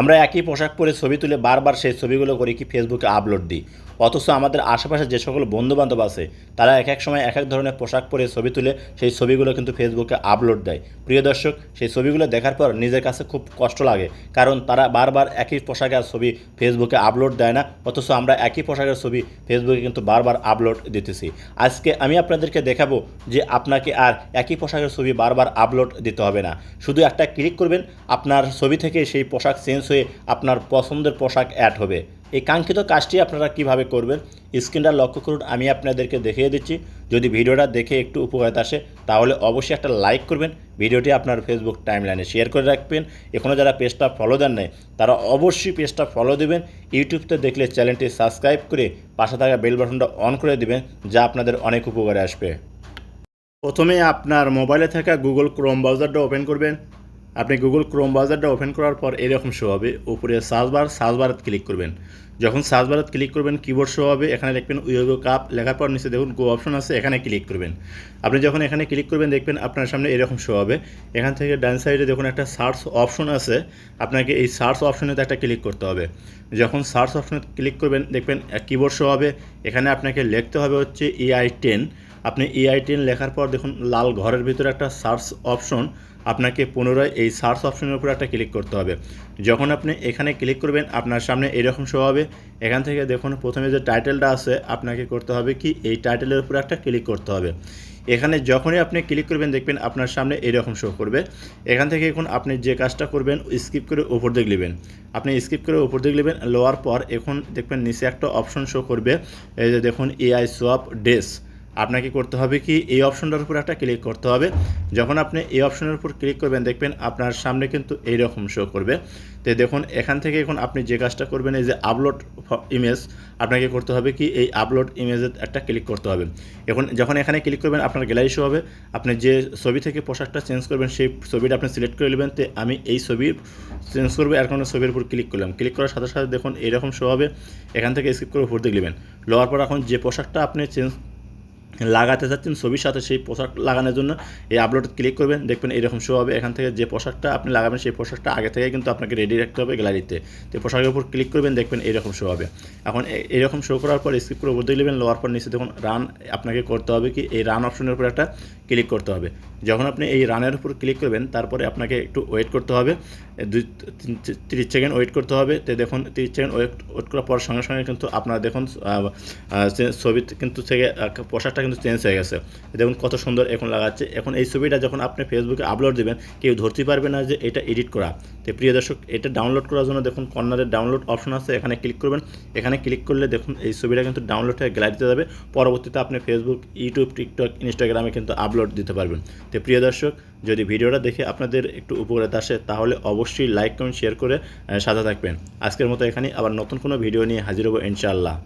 আমরা একই পোশাক পরে ছবি তুলে বারবার সেই ছবিগুলো করি কি ফেসবুকে আপলোড দিই। অথচ আমাদের আশেপাশে যে সকল বন্ধুবান্ধব আছে, তারা এক এক সময় এক এক ধরনের পোশাক পরে ছবি তুলে সেই ছবিগুলো কিন্তু ফেসবুকে আপলোড দেয়। প্রিয় দর্শক, সেই ছবিগুলো দেখার পর নিজের কাছে খুব কষ্ট লাগে, কারণ তারা বারবার একই পোশাকের ছবি ফেসবুকে আপলোড দেয় না, অথচ আমরা একই পোশাকের ছবি ফেসবুকে কিন্তু বারবার আপলোড দিতেছি। আজকে আমি আপনাদেরকে দেখাবো যে আপনাকে আর একই পোশাকের ছবি বারবার আপলোড দিতে হবে না। শুধু একটা ক্লিক করবেন, আপনার ছবি থেকে সেই পোশাক চেঞ্জ হয়ে আপনার পছন্দের পোশাক অ্যাড হবে। এই কাঙ্ক্ষিত কাজটি আপনারা কীভাবে করবেন স্ক্রিনটা লক্ষ্য করুন, আমি আপনাদেরকে দেখিয়ে দিচ্ছি। যদি ভিডিওটা দেখে একটু উপকারিতা আসে, তাহলে অবশ্যই একটা লাইক করবেন, ভিডিওটি আপনার ফেসবুক টাইমলাইনে শেয়ার করে রাখবেন। এখনও যারা পেজটা ফলো দেন নাই, তারা অবশ্যই পেজটা ফলো দেবেন। ইউটিউবতে দেখলে চ্যানেলটি সাবস্ক্রাইব করে পাশে থাকা বেল বাটনটা অন করে দেবেন, যা আপনাদের অনেক উপকারে আসবে। প্রথমে আপনার মোবাইলে থাকা গুগল ক্রোম ব্রাউজারটা ওপেন করবেন। আপনি গুগল ক্রোম ব্রাউজারটা ওপেন করার পর এরকম শো হবে। উপরে সার্চ বার সার্চ ক্লিক করবেন। যখন সার্চ ক্লিক করবেন কিবোর্ড শো হবে। এখানে দেখবেন উইগো কাপ লেখার পর নিচে দেখুন গো অপশন আছে, এখানে ক্লিক করবেন। আপনি যখন এখানে ক্লিক করবেন, দেখবেন আপনার সামনে এরকম শো হবে। এখান থেকে ডান সাইডে দেখুন একটা সার্চ অপশন আছে। আপনাকে এই সার্চ অপশনেতে একটা ক্লিক করতে হবে। যখন সার্চ অপশনে ক্লিক করবেন, দেখবেন কিবোর্ড শো হবে। এখানে আপনাকে লিখতে হবে হচ্ছে এআই টেন আপনি এআই টেন লেখার পর দেখুন, লাল ঘরের ভিতরে একটা সার্চ অপশন আপনাকে পুনরায় এই সার্চ অপশনের উপর একটা ক্লিক করতে হবে। যখন আপনি এখানে ক্লিক করবেন, আপনার সামনে এরকম শো হবে। এখান থেকে দেখুন, প্রথমে যে টাইটেলটা আছে, আপনাকে করতে হবে কি, এই টাইটেলের উপর একটা ক্লিক করতে হবে। এখানে যখনই আপনি ক্লিক করবেন, দেখবেন আপনার সামনে এরকম শো করবে। এখান থেকে এখন আপনি যে কাজটা করবেন স্কিপ করে উপর দিকে নেবেন। আপনি স্কিপ করে উপর দিকে নেবেন লোয়ার পর এখন দেখবেন নিচে একটা অপশন শো করবে। এই যে দেখুন এআই সোয়াপ ডেস আপনাকে করতে হবে কি, এই অপশনটার উপর একটা ক্লিক করতে হবে। যখন আপনি এই অপশনের উপর ক্লিক করবেন, দেখবেন আপনার সামনে কিন্তু এইরকম শো করবে। তো দেখুন, এখান থেকে এখন আপনি যে কাজটা করবেন, এই যে আপলোড ইমেজ আপনাকে করতে হবে কি, এই আপলোড ইমেজের একটা ক্লিক করতে হবে। এখন যখন এখানে ক্লিক করবেন, আপনার গ্যালারি শো হবে। আপনি যে ছবি থেকে পোশাকটা চেঞ্জ করবেন, সেই ছবিটা আপনি সিলেক্ট করে নেবেন। তো আমি এই ছবির চেঞ্জ করব, আর কোনো ছবির উপর ক্লিক করলাম। ক্লিক করার সাথে সাথে দেখুন এরকম শো হবে। এখান থেকে স্কিপ করে উপর দিকে নেবেন। লওয়ার পর এখন যে পোশাকটা আপনি চেঞ্জ লাগাতে চাচ্ছেন ছবির সাথে সেই পোশাক লাগানোর জন্য, এই আপলোড ক্লিক করবেন, দেখবেন এরকম শো হবে। এখান থেকে যে পোশাকটা আপনি লাগাবেন, সেই পোশাকটা আগে থেকে কিন্তু আপনাকে রেডি রাখতে হবে গ্যালারিতে তো পোশাকের উপর ক্লিক করবেন, দেখবেন এরকম শো হবে। এখন এরকম শো করার পর স্কিপ করে উপর দিয়ে নেবেন লোয়ার পর নিচে দেখুন রান আপনাকে করতে হবে কি? এই রান অপশনের উপর একটা ক্লিক করতে হবে। যখন আপনি এই রানের উপর ক্লিক করবেন, তারপরে আপনাকে একটু ওয়েট করতে হবে। দুই তিরিশ সেকেন্ড ওয়েট করতে হবে। তো দেখুন, তিরিশ সেকেন্ড ওয়েট ওয়েট করার পর সঙ্গে সঙ্গে কিন্তু আপনার দেখুন ছবি কিন্তু থেকে পোশাকটা কিন্তু চেঞ্জ হয়ে গেছে। দেখুন কত সুন্দর এখন লাগাচ্ছে। এখন এই ছবিটা যখন আপনি ফেসবুকে আপলোড দেবেন, কেউ ধরতে পারবে না যে এটা এডিট করা। তো প্রিয় দর্শক, এটা ডাউনলোড করার জন্য দেখুন কর্নারের ডাউনলোড অপশন আছে, এখানে ক্লিক করবেন। এখানে ক্লিক করলে দেখুন এই ছবিটা কিন্তু ডাউনলোড হয়ে গ্যালারিতে যাবে। পরবর্তীতে আপনি ফেসবুক ইউটিউব টিকটক ইনস্টাগ্রামে কিন্তু আপলোড দিতে পারবেন। তো প্রিয় দর্শক, যদি ভিডিওটা দেখে আপনাদের একটু উপকারিত আসে, তাহলে অবশ্যই লাইক কমেন্ট শেয়ার করে সাথে থাকবেন। আজকের মতো এখানে আবার নতুন কোনো ভিডিও নিয়ে হাজির হব ইনশাআল্লাহ।